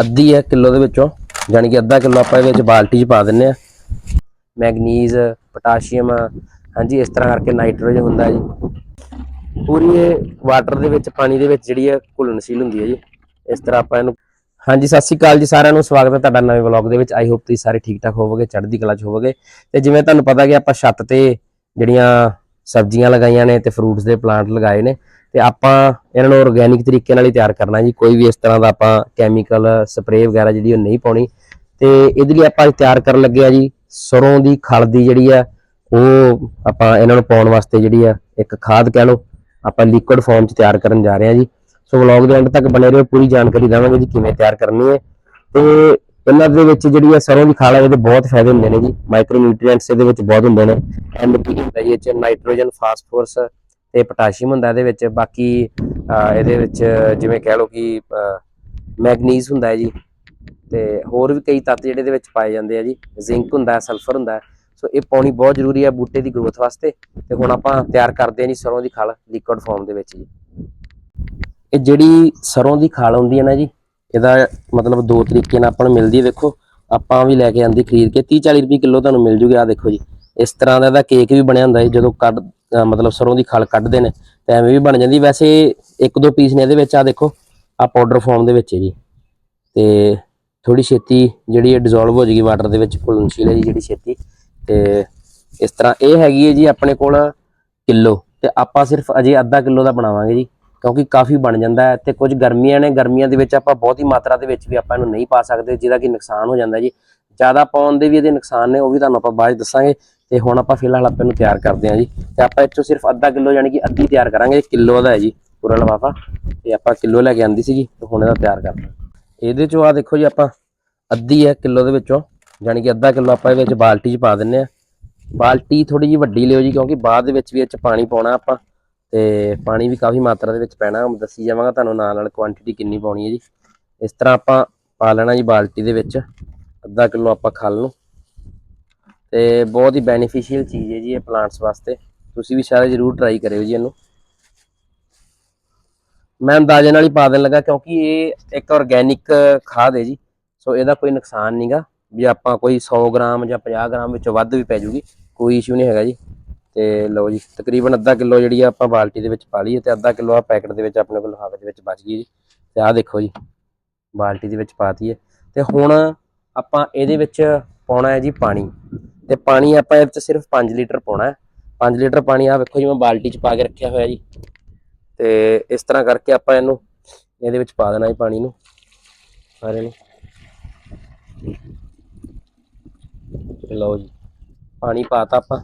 ਅੱਧੀ ਹੈ ਕਿਲੋ ਦੇ ਵਿੱਚੋਂ ਯਾਨੀ ਕਿ ਅੱਧਾ ਕਿਲੋ ਆਪਾਂ ਇਹਦੇ ਵਿੱਚ ਬਾਲਟੀ 'ਚ ਪਾ ਦਿੰਨੇ ਆ ਮੈਗਨੀਜ਼, ਪੋਟਾਸ਼ੀਅਮ, ਹਾਂਜੀ, ਇਸ ਤਰ੍ਹਾਂ ਕਰਕੇ ਨਾਈਟ੍ਰੋਜਨ ਹੁੰਦਾ ਜੀ। ਪੂਰੀ ਇਹ ਵਾਟਰ ਦੇ ਵਿੱਚ, ਪਾਣੀ ਦੇ ਵਿੱਚ ਜਿਹੜੀ ਹੈ ਘੁਲਣਸ਼ੀਲ ਹੁੰਦੀ ਹੈ ਜੀ। ਇਸ ਤਰ੍ਹਾਂ ਆਪਾਂ ਇਹਨੂੰ ਹਾਂਜੀ, ਸਤਿ ਸ਼੍ਰੀ ਅਕਾਲ ਜੀ ਸਾਰਿਆਂ ਨੂੰ, ਸਵਾਗਤ ਹੈ ਤੁਹਾਡਾ ਨਵੇਂ ਵਲੌਗ ਦੇ ਵਿੱਚ। ਆਈ ਹੋਪ ਤੁਸੀਂ ਸਾਰੇ ਠੀਕ ਠਾਕ ਹੋਵੋਗੇ, ਚੜ੍ਹਦੀ ਕਲਾ 'ਚ ਹੋਵੋਗੇ। ਤੇ ਜਿਵੇਂ ਤੁਹਾਨੂੰ ਪਤਾ ਕਿ ਆਪਾਂ ਛੱਤ ਤੇ ਜਿਹੜੀਆਂ ਸਬਜ਼ੀਆਂ ਲਗਾਈਆਂ ਨੇ ਤੇ ਫਰੂਟਸ ਦੇ ਪਲਾਂਟ ਲਗਾਏ ਨੇ ਤੇ ਆਪਾਂ ਇਹਨਾਂ ਨੂੰ ਆਰਗੇਨਿਕ ਤਰੀਕੇ ਨਾਲ ਹੀ ਤਿਆਰ ਕਰਨਾ ਜੀ। ਕੋਈ ਵੀ ਇਸ ਤਰ੍ਹਾਂ ਦਾ ਆਪਾਂ ਕੈਮੀਕਲ ਸਪਰੇਅ ਵਗੈਰਾ ਜਿਹੜੀ ਉਹ ਨਹੀਂ ਪਾਉਣੀ। ਤੇ ਇਹਦੇ ਲਈ ਆਪਾਂ ਤਿਆਰ ਕਰਨ ਲੱਗੇ ਆ ਜੀ, ਸਰੋਂ ਦੀ ਖਲ ਦੀ ਜਿਹੜੀ ਆ, ਉਹ ਆਪਾਂ ਇਹਨਾਂ ਨੂੰ ਪਾਉਣ ਵਾਸਤੇ ਜਿਹੜੀ ਆ, ਇੱਕ ਖਾਦ ਕਹਿ ਲਓ, ਆਪਾਂ ਲਿਕੁਇਡ ਫਾਰਮ 'ਚ ਤਿਆਰ ਕਰਨ ਜਾ ਰਹੇ ਹਾਂ ਜੀ। ਸੋ ਵਲੌਗ ਦੇ ਐਂਡ ਤੱਕ ਬਣੇ ਰਹੋ, ਪੂਰੀ ਜਾਣਕਾਰੀ ਦੇਵਾਂਗੇ ਜੀ, ਕਿਵੇਂ ਤਿਆਰ ਕਰਨੀ ਹੈ। ਤੇ ਇਹਨਾਂ ਦੇ ਵਿੱਚ ਜਿਹੜੀ ਹੈ ਸਰੋਂ ਦੀ ਖਾਲ ਹੈ ਇਹਦੇ ਬਹੁਤ ਫਾਇਦੇ ਹੁੰਦੇ ਨੇ ਜੀ। ਮਾਈਕਰੋ ਨਿਊਟ੍ਰੀਐਂਟਸ ਇਹਦੇ ਵਿੱਚ ਬਹੁਤ ਹੁੰਦੇ ਨੇ। ਐਂਡ ਕੀ ਹੁੰਦਾ ਜੀ, ਇਹ ਚ ਨਾਈਟ੍ਰੋਜਨ ਫਾਸਫੋਰਸ ਤੇ ਪੋਟਾਸ਼ੀਅਮ ਹੁੰਦਾ ਇਹਦੇ ਵਿੱਚ, ਬਾਕੀ ਇਹਦੇ ਵਿੱਚ ਜਿਵੇਂ ਕਹਿ ਲਓ ਕਿ ਮੈਗਨੀਜ਼ ਹੁੰਦਾ ਹੈ ਜੀ। ਤੇ ਹੋਰ ਵੀ ਕਈ ਤੱਤ ਜਿਹੜੇ ਇਹਦੇ ਵਿੱਚ ਪਾਏ ਜਾਂਦੇ ਆ ਜੀ। ਜ਼ਿੰਕ ਹੁੰਦਾ ਹੈ ਸਲਫਰ ਹੁੰਦਾ। ਹੈ ਸੋ ਇਹ ਪਾਉਣੀ ਬਹੁਤ ਜ਼ਰੂਰੀ ਹੈ ਬੂਟੇ ਦੀ ਗਰੋਥ ਵਾਸਤੇ। ਤੇ ਹੁਣ ਆਪਾਂ ਤਿਆਰ ਕਰਦੇ ਹਾਂ ਜੀ ਸਰੋਂ ਦੀ ਖਲ ਲਿਕੁਇਡ ਫਾਰਮ ਦੇ ਵਿੱਚ ਜੀ। ਇਹ ਜਿਹੜੀ ਸਰੋਂ ਦੀ ਖਲ ਹੁੰਦੀ ਹੈ ਨਾ ਜੀ, ਇਹਦਾ ਮਤਲਬ ਦੋ ਤਰੀਕੇ ਨਾਲ ਆਪਾਂ ਨੂੰ ਮਿਲਦੀ ਹੈ। ਦੇਖੋ, ਆਪਾਂ ਵੀ ਲੈ ਕੇ ਆਂਦੀ ਖਰੀਦ ਕੇ 30 40 ਰੁਪਏ ਕਿਲੋ ਤੁਹਾਨੂੰ ਮਿਲ ਜੂਗੀ। ਆ ਦੇਖੋ ਜੀ, ਇਸ ਤਰ੍ਹਾਂ ਦਾ ਇਹਦਾ ਕੇਕ ਵੀ ਬਣਿਆ ਹੁੰਦਾ ਹੈ ਜਦੋਂ ਕੱਢ ਮਤਲਬ ਸਰੋਂ ਦੀ ਖਲ ਕੱਢਦੇ ਨੇ ਤੇ ਐਵੇਂ ਵੀ ਬਣ ਜਾਂਦੀ। ਵੈਸੇ ਇੱਕ ਦੋ ਪੀਸ ਨੇ ਇਹਦੇ ਵਿੱਚ ਆ ਦੇਖੋ ਆ ਪਾਊਡਰ ਫਾਰਮ ਦੇ ਵਿੱਚ ਹੈ ਜੀ। ਤੇ ਥੋੜੀ ਛੇਤੀ ਜਿਹੜੀ ਇਹ ਡਿਸੋਲਵ ਹੋ ਜਾਏਗੀ ਵਾਟਰ ਦੇ ਵਿੱਚ, ਘੁਲਣਸ਼ੀਲ ਹੈ ਜੀ ਜਿਹੜੀ ਛੇਤੀ। ਤੇ ਇਸ ਤਰ੍ਹਾਂ ਇਹ ਹੈਗੀ ਹੈ ਜੀ ਆਪਣੇ ਕੋਲ ਕਿਲੋ। ਤੇ ਆਪਾਂ ਸਿਰਫ ਅਜੇ ਅੱਧਾ ਕਿਲੋ ਦਾ ਬਣਾਵਾਂਗੇ ਜੀ, ਕਿਉਂਕਿ ਕਾਫੀ ਬਣ ਜਾਂਦਾ ਹੈ। ਤੇ ਕੁਝ ਗਰਮੀਆਂ ਨੇ, ਗਰਮੀਆਂ ਦੇ ਵਿੱਚ ਆਪਾਂ ਬਹੁਤੀ ਮਾਤਰਾ ਦੇ ਵਿੱਚ ਵੀ ਆਪਾਂ ਇਹਨੂੰ ਨਹੀਂ ਪਾ ਸਕਦੇ, ਜਿਹਦਾ ਕਿ ਨੁਕਸਾਨ ਹੋ ਜਾਂਦਾ ਜੀ। ਜ਼ਿਆਦਾ ਪਾਉਣ ਦੇ ਵੀ ਇਹਦੇ ਨੁਕਸਾਨ ਨੇ, ਉਹ ਵੀ ਤੁਹਾਨੂੰ ਆਪਾਂ ਬਾਅਦ 'ਚ ਦੱਸਾਂਗੇ। ਤੇ ਹੁਣ ਆਪਾਂ ਫਿਲਹਾਲ ਆਪਾਂ ਇਹਨੂੰ ਤਿਆਰ ਕਰਦੇ ਹਾਂ ਜੀ। ਤੇ ਆਪਾਂ ਇਹ 'ਚੋਂ ਸਿਰਫ ਅੱਧਾ ਕਿਲੋ ਯਾਨੀ ਕਿ ਅੱਧੀ ਤਿਆਰ ਕਰਾਂਗੇ। ਕਿਲੋ ਦਾ ਹੈ ਜੀ, ਪੂਰਾ ਲਫਾਫਾ। ਤੇ ਆਪਾਂ ਕਿਲੋ ਲੈ ਕੇ ਆਂਦੀ ਸੀਗੀ ਜੀ ਤੇ ਹੁਣ ਇਹਦਾ ਤਿਆਰ ਕਰਨਾ ਇਹਦੇ 'ਚੋਂ ਆ ਦੇਖੋ ਜੀ ਆਪਾਂ, ਅੱਧੀ ਹੈ ਕਿਲੋ ਦੇ ਵਿੱਚੋਂ। ਯਾਨੀ ਕਿ ਅੱਧਾ ਕਿਲੋ ਆਪਾਂ ਇਹਦੇ ਵਿੱਚ ਬਾਲਟੀ 'ਚ ਪਾ ਦਿੰਨੇ ਆ ਬਾਲਟੀ ਥੋੜੀ ਜਿਹੀ ਵੱਡੀ ਲਿਓ ਜੀ, ਕਿਉਂਕਿ ਬਾਅਦ ਦੇ ਵਿੱਚ ਵੀ ਇਹ 'ਚ ਪਾਣੀ ਪਾਉਣਾ ਆਪਾਂ। ਤੇ ਪਾਣੀ ਵੀ ਕਾਫੀ ਮਾਤਰਾ ਦੇ ਵਿੱਚ ਪੈਣਾ। ਦੱਸੀ ਜਾਵਾਂਗਾ ਤੁਹਾਨੂੰ ਨਾਲ ਨਾਲ ਕੁਆਂਟੀਟੀ ਕਿੰਨੀ ਪਾਉਣੀ ਹੈ ਜੀ। ਇਸ ਤਰ੍ਹਾਂ ਆਪਾਂ ਪਾ ਲੈਣਾ ਜੀ ਬਾਲਟੀ ਦੇ ਵਿੱਚ। ਅੱਧਾ ਕਿਲੋ ਆਪਾਂ ਖਲ ਨੂੰ। ਤੇ ਬਹੁਤ ਹੀ ਬੈਨੀਫੀਸ਼ੀਅਲ ਚੀਜ਼ ਹੈ ਜੀ ਇਹ ਪਲਾਂਟਸ ਵਾਸਤੇ। ਤੁਸੀਂ ਵੀ ਸਾਰੇ ਜ਼ਰੂਰ ਟਰਾਈ ਕਰਿਓ ਜੀ ਇਹਨੂੰ। ਮੈਂ ਅੰਦਾਜ਼ੇ ਨਾਲ ਹੀ ਪਾ ਦੇਣ ਲੱਗਾ ਕਿਉਂਕਿ ਇਹ ਇੱਕ ਆਰਗੇਨਿਕ ਖਾਦ ਹੈ ਜੀ ਸੋ ਇਹਦਾ ਕੋਈ ਨੁਕਸਾਨ ਨਹੀਂਗਾ ਵੀ ਆਪਾਂ ਕੋਈ 100 ਗ੍ਰਾਮ ਜਾਂ 50 ਗ੍ਰਾਮ ਵਿੱਚੋਂ ਵੱਧ ਵੀ ਪੈ ਜੂਗੀ, ਕੋਈ ਇਸ਼ੂ ਨਹੀਂ ਹੈਗਾ ਜੀ। ਤੇ ਲਓ ਜੀ, ਤਕਰੀਬਨ ਅੱਧਾ ਕਿਲੋ ਜਿਹੜੀ ਆ ਆਪਾਂ ਬਾਲਟੀ ਦੇ ਵਿੱਚ ਪਾ ਲਈ ਹੈ ਤੇ ਅੱਧਾ ਕਿਲੋ ਆ ਪੈਕਟ ਦੇ ਵਿੱਚ ਆਪਣੇ ਕੋਲ ਲਿਫਾਫੇ ਦੇ ਵਿੱਚ ਬਚ ਗਈ ਜੀ। ਤੇ ਆਹ ਦੇਖੋ ਜੀ, ਬਾਲਟੀ ਦੇ ਵਿੱਚ ਪਾਤੀ ਹੈ। ਤੇ ਹੁਣ ਆਪਾਂ ਇਹਦੇ ਵਿੱਚ ਪਾਉਣਾ ਹੈ ਜੀ ਪਾਣੀ। ਤੇ ਪਾਣੀ ਆਪਾਂ ਇਹ ਵਿੱਚ ਸਿਰਫ 5 ਲੀਟਰ ਪਾਉਣਾ ਹੈ। 5 ਲੀਟਰ ਪਾਣੀ ਆ ਵੇਖੋ ਜੀ, ਮੈਂ ਬਾਲਟੀ 'ਚ ਪਾ ਕੇ ਰੱਖਿਆ ਹੋਇਆ ਜੀ। ਤੇ ਇਸ ਤਰ੍ਹਾਂ ਕਰਕੇ ਆਪਾਂ ਇਹਨੂੰ ਇਹਦੇ ਵਿੱਚ ਪਾ ਦੇਣਾ ਜੀ ਪਾਣੀ ਨੂੰ। ਸਾਰੇ ਨੂੰ। ਲਓ ਜੀ, ਪਾਣੀ ਪਾਤਾ ਆਪਾਂ।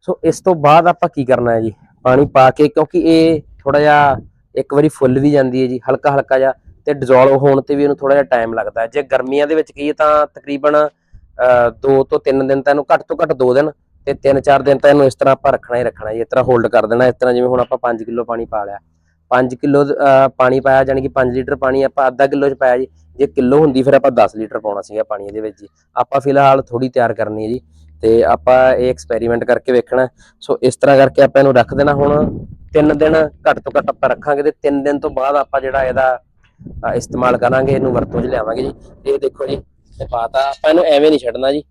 ਸੋ ਇਸ ਤੋਂ ਬਾਅਦ ਆਪਾਂ ਕੀ ਕਰਨਾ ਹੈ ਜੀ? ਪਾਣੀ ਪਾ ਕੇ, ਕਿਉਂਕਿ ਇਹ ਥੋੜਾ ਜਿਹਾ ਇੱਕ ਵਾਰੀ ਫੁੱਲ ਵੀ ਜਾਂਦੀ ਹੈ ਜੀ ਹਲਕਾ ਹਲਕਾ ਜਿਹਾ, ਤੇ ਡਿਸੋਲਵ ਹੋਣ ਤੇ ਵੀ ਇਹਨੂੰ ਥੋੜਾ ਜਿਹਾ ਟਾਈਮ ਲੱਗਦਾ ਜੇ ਗਰਮੀਆਂ ਦੇ ਵਿੱਚ ਕਹੀਏ ਤਾਂ ਤਕਰੀਬਨ 2 ਤੋਂ 3 ਦਿਨ ਤਾਂ ਇਹਨੂੰ ਘੱਟ ਤੋਂ ਘੱਟ 2 ਦਿਨ ਤੇ 3-4 ਦਿਨ ਤਾਂ ਇਹਨੂੰ ਇਸ ਤਰ੍ਹਾਂ ਆਪਾਂ ਰੱਖਣਾ ਹੀ ਰੱਖਣਾ ਜੀ, ਇਸ ਤਰ੍ਹਾਂ ਹੋਲਡ ਕਰ ਦੇਣਾ, ਇਸ ਤਰ੍ਹਾਂ ਜਿਵੇਂ ਹੁਣ ਆਪਾਂ 5 ਕਿਲੋ ਪਾਣੀ ਪਾ ਲਿਆ। 5 ਕਿਲੋ ਪਾਣੀ ਪਾਇਆ ਜਾਨੀ ਕਿ 5 ਲੀਟਰ ਪਾਣੀ ਆਪਾਂ ਅੱਧਾ ਕਿਲੋ ਚ ਪਾਇਆ ਜੀ, ਜੇ ਕਿਲੋ ਹੁੰਦੀ ਫਿਰ ਆਪਾਂ 10 ਲੀਟਰ ਪਾਉਣਾ ਸੀਗਾ ਪਾਣੀ ਇਹਦੇ ਵਿੱਚ ਜੀ। ਆਪਾਂ ਫਿਲਹਾਲ ਥੋੜੀ ਤਿਆਰ ਕਰਨੀ ਹੈ ਜੀ ਤੇ ਆਪਾਂ ਇਹ ਐਕਸਪੈਰੀਮੈਂਟ ਕਰਕੇ ਵੇਖਣਾ। ਸੋ ਇਸ ਤਰ੍ਹਾਂ ਕਰਕੇ ਆਪਾਂ ਇਹਨੂੰ ਰੱਖ ਦੇਣਾ ਹੁਣ 3 ਦਿਨ ਘੱਟ ਤੋਂ ਘੱਟ ਆਪਾਂ ਰੱਖਾਂਗੇ ਤੇ 3 ਦਿਨ ਤੋਂ ਬਾਅਦ ਆਪਾਂ ਜਿਹੜਾ ਇਹਦਾ ਇਸਤੇਮਾਲ ਕਰਾਂਗੇ, ਇਹਨੂੰ ਵਰਤੋਂ 'ਚ ਲਿਆਵਾਂਗੇ ਜੀ। ਇਹ ਦੇਖੋ ਜੀ ਇਹ ਪਾਤਾ। ਆਪਾਂ ਇਹਨੂੰ ਐਵੇਂ ਨਹੀਂ ਛੱਡਣਾ ਜੀ।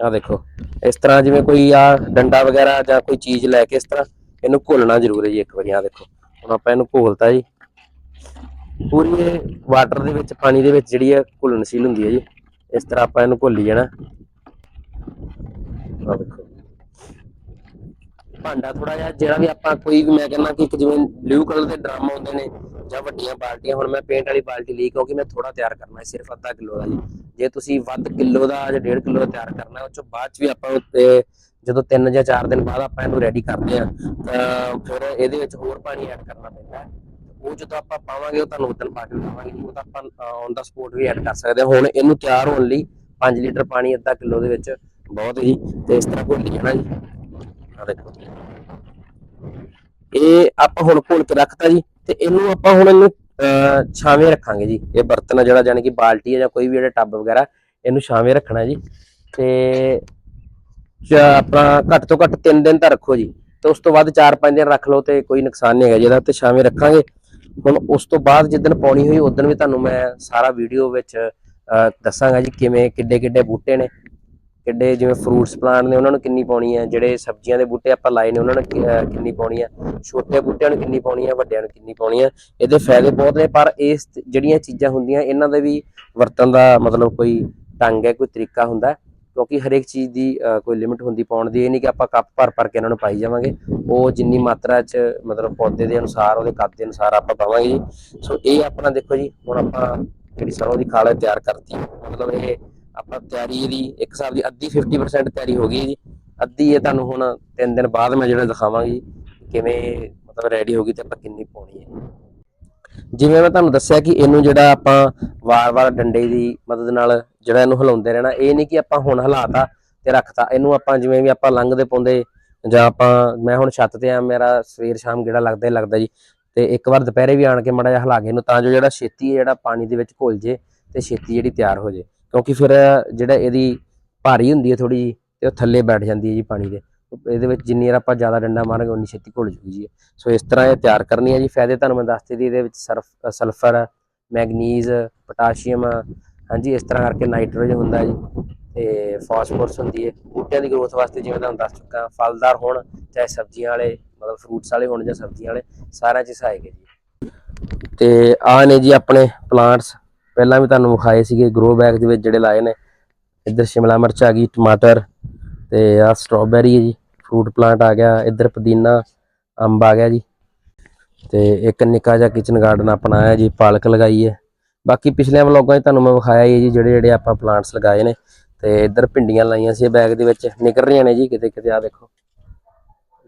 ਆਹ ਦੇਖੋ, ਇਸ ਤਰ੍ਹਾਂ ਜਿਵੇਂ ਕੋਈ ਆ ਡੰਡਾ ਵਗੈਰਾ ਜਾਂ ਕੋਈ ਚੀਜ਼ ਲੈ ਕੇ ਇਸ ਤਰ੍ਹਾਂ ਇਹਨੂੰ ਘੋਲਣਾ ਜ਼ਰੂਰ ਹੈ ਜੀ ਇੱਕ ਵਾਰੀ। ਆ ਦੇਖੋ, ਹੁਣ ਆਪਾਂ ਇਹਨੂੰ ਘੋਲਤਾ ਜੀ। ਪੂਰੀ ਇਹ ਵਾਟਰ ਦੇ ਵਿੱਚ, ਪਾਣੀ ਦੇ ਵਿੱਚ ਜਿਹੜੀ ਹੈ ਘੁਲਣਸ਼ੀਲ ਹੁੰਦੀ ਹੈ ਜੀ, ਇਸ ਤਰ੍ਹਾਂ ਆਪਾਂ ਇਹਨੂੰ ਘੋਲੀ ਜਾਣਾ। ਆ ਦੇਖੋ। ਭਾਂਡਾ ਥੋੜਾ ਜਿਹਾ, ਜਿਹੜਾ ਵੀ ਆਪਾਂ ਕੋਈ ਵੀ ਮੈਂ ਕਹਿੰਦਾ ਕਿ ਇੱਕ ਜਿਵੇਂ ਬਲੂ ਕਲਰ ਦੇ ਡਰਮ ਆਉਂਦੇ ਨੇ ਜਾਂ ਵੱਡੀਆਂ ਬਾਲਟੀਆਂ, ਹੁਣ ਮੈਂ ਪੇਂਟ ਵਾਲੀ ਬਾਲਟੀ ਲਈ ਕਿਉਂਕਿ ਮੈਂ ਥੋੜਾ ਤਿਆਰ ਕਰਨਾ ਹੈ, ਸਿਰਫ ਅੱਧਾ ਕਿਲੋ ਦਾ ਜੀ ਜੇ ਤੁਸੀਂ ਵੱਧ ਕਿਲੋ ਦਾ ਜਾਂ 1.5 ਕਿਲੋ ਦਾ ਤਿਆਰ ਕਰਨਾ ਉਹ ਚੋਂ ਬਾਅਦ ਚ ਵੀ ਆਪਾਂ ਉੱਤੇ ਜਦੋਂ 3 ਜਾਂ 4 ਦਿਨ ਬਾਅਦ ਆਪਾਂ ਇਹਨੂੰ ਰੈਡੀ ਕਰਦੇ ਆ ਤਾਂ ਫਿਰ ਇਹਦੇ ਵਿੱਚ ਹੋਰ ਪਾਣੀ ਐਡ ਕਰਨਾ ਪੈਂਦਾ ਹੈ। ਉਹ ਜਦੋਂ ਆਪਾਂ ਪਾਵਾਂਗੇ, ਉਹ ਤੁਹਾਨੂੰ ਉਦੋਂ ਪਾ ਕੇ ਦਿਖਾਵਾਂਗੇ। ਉਹ ਤਾਂ ਆਪਾਂ ਔਨ ਦਾ ਸਪੋਟ ਵੀ ਐਡ ਕਰ ਸਕਦੇ ਹਾਂ। ਹੁਣ ਇਹਨੂੰ ਤਿਆਰ ਹੋਣ ਲਈ 5 ਲੀਟਰ ਪਾਣੀ ਅੱਧਾ ਕਿਲੋ ਦੇ ਵਿੱਚ ਬਹੁਤ ਹੀ ਤੇ ਇਸ ਤਰ੍ਹਾਂ ਘੋਲੀ ਜਾਣਾ ਜੀ। ਆ ਦੇਖੋ ਇਹ ਆਪਾਂ ਹੁਣ ਘੋਲ ਕੇ ਰੱਖਤਾ ਜੀ ਤੇ ਇਹਨੂੰ ਆਪਾਂ ਹੁਣ ਇਹਨੂੰ ਅਹ, ਛਾਵੇਂ ਰੱਖਾਂਗੇ ਜੀ। ਇਹ ਬਰਤਨ ਜਿਹੜਾ ਜਾਨੀ ਕਿ ਬਾਲਟੀ ਹੈ ਜਾਂ ਕੋਈ ਵੀ ਜਿਹੜਾ ਟੱਬ ਵਗੈਰਾ ਇਹਨੂੰ ਛਾਵੇਂ ਰੱਖਣਾ ਜੀ। ਤੇ ਚ ਆਪਣਾ ਘੱਟ ਤੋਂ ਘੱਟ 3 ਦਿਨ ਤਾਂ ਰੱਖੋ ਜੀ। ਤੇ ਉਸ ਤੋਂ ਬਾਅਦ 4-5 ਦਿਨ ਰੱਖ ਲਓ ਤੇ ਕੋਈ ਨੁਕਸਾਨ ਨਹੀਂ ਹੈਗਾ ਜੀ ਇਹਦਾ ਤੇ ਛਾਵੇਂ ਰੱਖਾਂਗੇ। ਹੁਣ ਉਸ ਤੋਂ ਬਾਅਦ ਜਿੱਦਣ ਪਾਉਣੀ ਹੋਈ ਉਦੋਂ ਵੀ ਤੁਹਾਨੂੰ ਮੈਂ ਸਾਰਾ ਵੀਡੀਓ ਵਿੱਚ ਅਹ, ਦੱਸਾਂਗਾ ਜੀ ਕਿਵੇਂ ਕਿੱਡੇ ਕਿੱਡੇ ਬੂਟੇ ਨੇ। ਕਿੱਡੇ ਜਿਵੇਂ ਫਰੂਟਸ ਪਲਾਂਟ ਨੇ ਉਹਨਾਂ ਨੂੰ ਕਿੰਨੀ ਪਾਉਣੀ ਹੈ ਜਿਹੜੇ ਸਬਜ਼ੀਆਂ ਦੇ ਬੂਟੇ ਆਪਾਂ ਲਾਏ ਨੇ ਉਹਨਾਂ ਨੂੰ ਕਿ- ਕਿੰਨੀ ਪਾਉਣੀ ਹੈ ਛੋਟੇ ਬੂਟਿਆਂ ਨੂੰ ਕਿੰਨੀ ਪਾਉਣੀ ਹੈ ਵੱਡਿਆਂ ਨੂੰ ਕਿੰਨੀ ਪਾਉਣੀ ਹੈ ਇਹਦੇ ਫਾਇਦੇ ਬਹੁਤ ਨੇ, ਪਰ ਇਸ ਜਿਹੜੀਆਂ ਚੀਜ਼ਾਂ ਹੁੰਦੀਆਂ, ਇਹਨਾਂ ਦਾ ਵੀ ਵਰਤਣ ਦਾ ਮਤਲਬ ਕੋਈ ਢੰਗ ਹੈ, ਕੋਈ ਤਰੀਕਾ ਹੁੰਦਾ ਕਿਉਂਕਿ ਹਰੇਕ ਚੀਜ਼ ਦੀ ਕੋਈ ਲਿਮਿਟ ਹੁੰਦੀ ਪਾਉਣ ਦੀ, ਇਹ ਨਹੀਂ ਕਿ ਆਪਾਂ ਕੱਪ ਭਰ ਭਰ ਕੇ ਇਹਨਾਂ ਨੂੰ ਪਾਈ ਜਾਵਾਂਗੇ, ਉਹ ਜਿੰਨੀ ਮਾਤਰਾ 'ਚ ਮਤਲਬ ਪੌਦੇ ਦੇ ਅਨੁਸਾਰ, ਉਹਦੇ ਕੱਦ ਦੇ ਅਨੁਸਾਰ ਆਪਾਂ ਪਾਵਾਂਗੇ ਜੀ। ਸੋ ਇਹ ਆਪਣਾ ਦੇਖੋ ਜੀ, ਹੁਣ ਆਪਾਂ ਜਿਹੜੀ ਸਰੋਂ ਦੀ ਖਾਲ ਤਿਆਰ ਕਰਤੀ, ਮਤਲਬ ਇਹ ਆਪਾਂ ਤਿਆਰੀ ਇਹਦੀ ਇੱਕ ਹਿਸਾਬ ਦੀ ਅੱਧੀ 50% ਤਿਆਰੀ ਹੋ ਗਈ ਜੀ। ਅੱਧੀ ਇਹ ਤੁਹਾਨੂੰ ਹੁਣ ਤਿੰਨ ਦਿਨ ਬਾਅਦ ਮੈਂ ਜਿਹੜਾ ਦਿਖਾਵਾਂਗੀ ਕਿਵੇਂ ਮਤਲਬ ਰੈਡੀ ਹੋ ਗਈ ਤੇ ਆਪਾਂ ਕਿੰਨੀ ਪਾਉਣੀ ਹੈ। ਜਿਵੇਂ ਮੈਂ ਤੁਹਾਨੂੰ ਦੱਸਿਆ ਕਿ ਇਹਨੂੰ ਜਿਹੜਾ ਆਪਾਂ ਵਾਰ-ਵਾਰ ਡੰਡੇ ਦੀ ਮਦਦ ਨਾਲ ਜਿਹੜਾ ਇਹਨੂੰ ਹਿਲਾਉਂਦੇ ਰਹਿਣਾ, ਇਹ ਨਹੀਂ ਕਿ ਆਪਾਂ ਹੁਣ ਹਿਲਾਤਾ ਤੇ ਰੱਖਤਾ। ਇਹਨੂੰ ਆਪਾਂ ਜਿਵੇਂ ਵੀ ਆਪਾਂ ਲੰਘਦੇ ਪਾਉਂਦੇ ਜਾਂ ਆਪਾਂ, ਮੈਂ ਹੁਣ ਛੱਤ ਤੇ ਆ, ਮੇਰਾ ਸਵੇਰ ਸ਼ਾਮ ਗੇੜਾ ਲੱਗਦਾ ਹੀ ਲੱਗਦਾ ਜੀ। ਤੇ ਇੱਕ ਵਾਰ ਦੁਪਹਿਰੇ ਵੀ ਆਣ ਕੇ ਮੜਾ ਜਿਹਾ ਹਿਲਾ ਕੇ ਇਹਨੂੰ, ਤਾਂ ਜੋ ਜਿਹੜਾ ਛੇਤੀ ਹੈ ਜਿਹੜਾ ਪਾਣੀ ਦੇ ਵਿੱਚ ਘੁਲ ਜੇ ਤੇ ਛੇਤੀ ਜਿਹੜੀ ਤਿਆਰ ਹੋ ਜੇ। ਕਿਉਂਕਿ ਫਿਰ ਜਿਹੜਾ ਇਹਦੀ ਭਾਰੀ ਹੁੰਦੀ ਹੈ ਥੋੜੀ ਜੀ ਤੇ ਉਹ ਥੱਲੇ ਬੈਠ ਜਾਂਦੀ ਹੈ ਜੀ ਪਾਣੀ ਦੇ। ਇਹਦੇ ਵਿੱਚ ਜਿੰਨੀ ਵਾਰ ਆਪਾਂ ਜ਼ਿਆਦਾ ਡੰਡਾ ਮਾਰਾਂਗੇ ਉਨੀ ਛੇਤੀ ਘੁਲ ਜੂਗੀ ਜੀ ਸੋ ਇਸ ਤਰ੍ਹਾਂ ਇਹ ਤਿਆਰ ਕਰਨੀ ਹੈ ਜੀ। ਫਾਇਦੇ ਤੁਹਾਨੂੰ ਮੈਂ ਦੱਸਤੇ ਦੀ ਇਹਦੇ ਵਿੱਚ ਸਰਫ, ਸਲਫਰ, ਮੈਗਨੀਜ਼, ਪੋਟਾਸ਼ੀਅਮ, ਹਾਂਜੀ, ਇਸ ਤਰ੍ਹਾਂ ਕਰਕੇ ਨਾਈਟ੍ਰੋਜਨ ਹੁੰਦਾ ਜੀ ਤੇ ਫਾਸਫੋਰਸ ਹੁੰਦੀ ਹੈ। ਬੂਟਿਆਂ ਦੀ ਗਰੋਥ ਵਾਸਤੇ ਜਿਵੇਂ ਤੁਹਾਨੂੰ ਦੱਸ ਚੁੱਕਾ, ਫਲਦਾਰ ਹੋਣ, ਚਾਹੇ ਸਬਜ਼ੀਆਂ ਵਾਲੇ, ਮਤਲਬ ਫਰੂਟਸ ਵਾਲੇ ਹੋਣ ਜਾਂ ਸਬਜ਼ੀਆਂ ਵਾਲੇ, ਸਾਰਿਆਂ 'ਚ ਸਹਾਇਕ ਹੈ ਜੀ। ਤੇ ਆ ਨੇ ਜੀ ਆਪਣੇ ਪਲਾਂਟਸ ਪਹਿਲਾਂ ਵੀ ਤੁਹਾਨੂੰ ਵਿਖਾਏ ਸੀਗੇ ਗਰੋ ਬੈਗ ਦੇ ਵਿੱਚ ਜਿਹੜੇ ਲਾਏ ਨੇ। ਇੱਧਰ ਸ਼ਿਮਲਾ ਮਿਰਚ ਆ ਗਈ, ਟਮਾਟਰ ਤੇ ਆ ਸਟ੍ਰਾਬੇਰੀ ਹੈ ਜੀ ਫਰੂਟ ਪਲਾਂਟ ਆ ਗਿਆ, ਇੱਧਰ ਪੁਦੀਨਾ, ਅੰਬ ਆ ਗਿਆ ਜੀ। ਤੇ ਇੱਕ ਨਿੱਕਾ ਜਿਹਾ ਕਿਚਨ ਗਾਰਡਨ ਆਪਣਾ ਆਇਆ ਜੀ, ਪਾਲਕ ਲਗਾਈ ਹੈ। ਬਾਕੀ ਪਿਛਲੇ ਵਲੋਗਾਂ 'ਚ ਤੁਹਾਨੂੰ ਮੈਂ ਵਿਖਾਇਆ ਹੀ ਹੈ ਜੀ, ਜਿਹੜੇ ਜਿਹੜੇ ਆਪਾਂ ਪਲਾਂਟਸ ਲਗਾਏ ਨੇ। ਤੇ ਇੱਧਰ ਭਿੰਡੀਆਂ ਲਾਈਆਂ ਸੀ ਬੈਗ ਦੇ ਵਿੱਚ, ਨਿਕਲ ਰਹੀਆਂ ਨੇ ਜੀ, ਕਿਤੇ ਕਿਤੇ ਆ ਦੇਖੋ।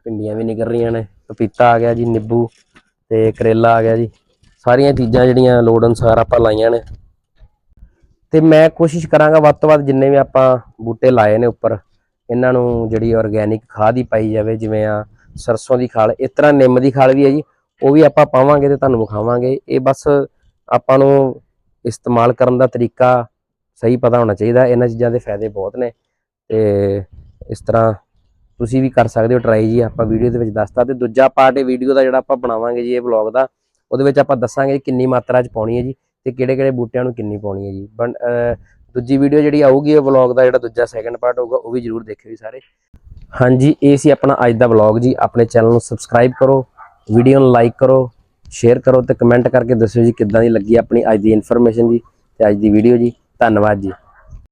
ਭਿੰਡੀਆਂ ਵੀ ਨਿਕਲ ਰਹੀਆਂ ਨੇ, ਪਪੀਤਾ ਆ ਗਿਆ ਜੀ, ਨਿੰਬੂ ਤੇ ਕਰੇਲਾ ਆ ਗਿਆ ਜੀ। ਸਾਰੀਆਂ ਚੀਜ਼ਾਂ ਜਿਹੜੀਆਂ ਲੋੜ ਅਨੁਸਾਰ ਆਪਾਂ ਲਾਈਆਂ ਨੇ। ਤੇ ਮੈਂ ਕੋਸ਼ਿਸ਼ ਕਰਾਂਗਾ ਵੱਧ ਤੋਂ ਵੱਧ ਜਿੰਨੇ ਵੀ ਆਪਾਂ ਬੂਟੇ ਲਾਏ ਨੇ ਉੱਪਰ, ਇਹਨਾਂ ਨੂੰ ਜਿਹੜੀ ਆਰਗੇਨਿਕ ਖਾਦ ਹੀ ਪਾਈ ਜਾਵੇ, ਜਿਵੇਂ ਆ ਸਰਸੋਂ ਦੀ ਖਾਲ, ਇਸ ਤਰ੍ਹਾਂ ਨਿੰਮ ਦੀ ਖਾਲ ਵੀ ਹੈ ਜੀ, ਉਹ ਵੀ ਆਪਾਂ ਪਾਵਾਂਗੇ ਤੇ ਤੁਹਾਨੂੰ ਵਿਖਾਵਾਂਗੇ। ਇਹ ਬਸ ਆਪਾਂ ਨੂੰ ਇਸਤੇਮਾਲ ਕਰਨ ਦਾ ਤਰੀਕਾ ਸਹੀ ਪਤਾ ਹੋਣਾ ਚਾਹੀਦਾ, ਇਹਨਾਂ ਚੀਜ਼ਾਂ ਦੇ ਫਾਇਦੇ ਬਹੁਤ ਨੇ। ਤੇ ਇਸ ਤਰ੍ਹਾਂ ਤੁਸੀਂ ਵੀ ਕਰ ਸਕਦੇ ਹੋ ਟਰਾਈ ਜੀ, ਆਪਾਂ ਵੀਡੀਓ ਦੇ ਵਿੱਚ ਦੱਸਤਾ। ਤੇ ਦੂਜਾ ਪਾਰਟ ਇਹ ਵੀਡੀਓ ਦਾ ਜਿਹੜਾ ਆਪਾਂ ਬਣਾਵਾਂਗੇ ਜੀ, ਇਹ ਵਲੌਗ ਦਾ ਉਹਦੇ ਵਿੱਚ ਆਪਾਂ ਦੱਸਾਂਗੇ ਕਿੰਨੀ ਮਾਤਰਾ 'ਚ ਪਾਉਣੀ ਹੈ ਜੀ ਤੇ ਕਿਹੜੇ ਕਿਹੜੇ ਬੂਟਿਆਂ ਨੂੰ ਕਿੰਨੀ ਪਾਉਣੀ ਹੈ ਜੀ। ਬਣ- ਦੂਜੀ ਵੀਡੀਓ ਜਿਹੜੀ ਆਊਗੀ ਉਹ ਵਲੌਗ ਦਾ ਜਿਹੜਾ ਦੂਜਾ ਸੈਕੰਡ ਪਾਰਟ ਹੋਊਗਾ, ਉਹ ਵੀ ਜਰੂਰ ਦੇਖਿਓ ਜੀ ਸਾਰੇ। ਹਾਂਜੀ, ਇਹ ਸੀ ਆਪਣਾ ਅੱਜ ਦਾ ਵਲੌਗ ਜੀ। ਆਪਣੇ ਚੈਨਲ ਨੂੰ ਸਬਸਕ੍ਰਾਈਬ ਕਰੋ ਵੀਡੀਓ ਨੂੰ ਲਾਈਕ ਕਰੋ ਸ਼ੇਅਰ ਕਰੋ ਤੇ ਕਮੈਂਟ ਕਰਕੇ ਦੱਸਿਓ ਜੀ ਕਿੱਦਾਂ ਦੀ ਲੱਗੀ ਆਪਣੀ ਅੱਜ ਦੀ ਇਨਫੋਰਮੇਸ਼ਨ ਜੀ ਤੇ ਅੱਜ ਦੀ ਵੀਡੀਓ ਜੀ। ਧੰਨਵਾਦ ਜੀ।